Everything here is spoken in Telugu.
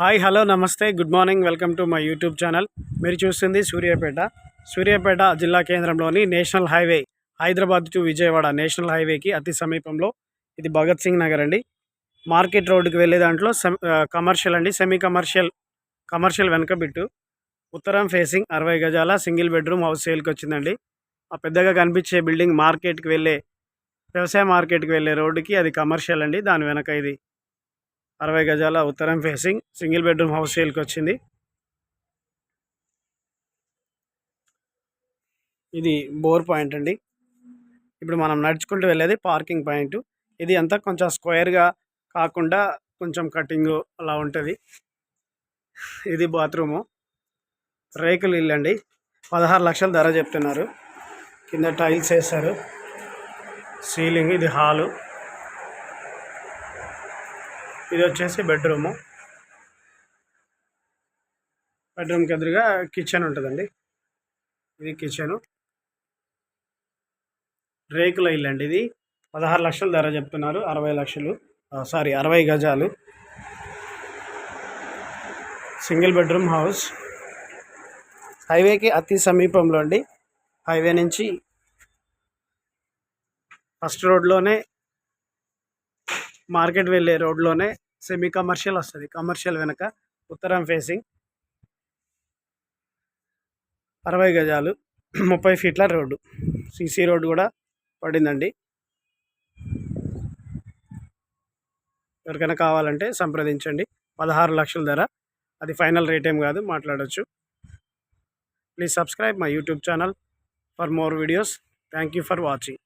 హాయ్ హలో నమస్తే good morning welcome to my YouTube channel. మీరు చూస్తుంది సూర్యాపేట. సూర్యాపేట జిల్లా కేంద్రంలోని national highway Hyderabad to Vijayawada national హైవేకి అతి సమీపంలో. ఇది భగత్ సింగ్ నగర్ అండి. మార్కెట్ రోడ్డుకి వెళ్ళే దాంట్లో కమర్షియల్ అండి. సెమీ కమర్షియల్ కమర్షియల్ వెనక బిట్టు. ఉత్తరం ఫేసింగ్ అరవై గజాల సింగిల్ బెడ్రూమ్ హౌస్ సేల్కి వచ్చిందండి. ఆ పెద్దగా కనిపించే బిల్డింగ్ మార్కెట్కి వెళ్ళే వ్యవసాయ మార్కెట్కి వెళ్ళే రోడ్డుకి అది కమర్షియల్ అండి. దాని వెనక ఇది అరవై గజాల ఉత్తరం ఫేసింగ్ సింగిల్ బెడ్రూమ్ హౌస్ సేల్కి వచ్చింది ఇది బోర్ పాయింట్ అండి. ఇప్పుడు మనం నడుచుకుంటూ వెళ్ళేది పార్కింగ్ పాయింట్ ఇది అంతా కొంచెం స్క్వేర్గా కాకుండా కొంచెం కటింగ్ అలా ఉంటుంది. ఇది బాత్రూము రేకులు ఇల్లు అండి పదహారు లక్షల ధర చెప్తున్నారు. కింద టైల్స్ వేస్తారు సీలింగ్ ఇది హాలు. ఇది వచ్చేసి బెడ్రూము బెడ్రూమ్కి ఎదురుగా కిచెన్ ఉంటుందండి. ఇది కిచెను రేకుల ఇల్లు అండి ఇది. పదహారు లక్షలు ధర చెప్తున్నారు. అరవై లక్షలు. సారీ అరవై గజాలు. సింగిల్ బెడ్రూమ్ హౌస్ హైవేకి అతి సమీపంలో అండి. హైవే నుంచి ఫస్ట్ రోడ్లోనే మార్కెట్ వెళ్ళే రోడ్లోనే సెమీ కమర్షియల్ వస్తుంది. కమర్షియల్ వెనక ఉత్తరం ఫేసింగ్ అరవై గజాలు ముప్పై ఫీట్ల రోడ్డు. సీసీ రోడ్డు కూడా పడిందండి. ఎవరికైనా కావాలంటే సంప్రదించండి. పదహారు లక్షల ధర. అది ఫైనల్ రేట్ ఏం కాదు మాట్లాడవచ్చు please subscribe my YouTube channel for more videos. Thank you for watching.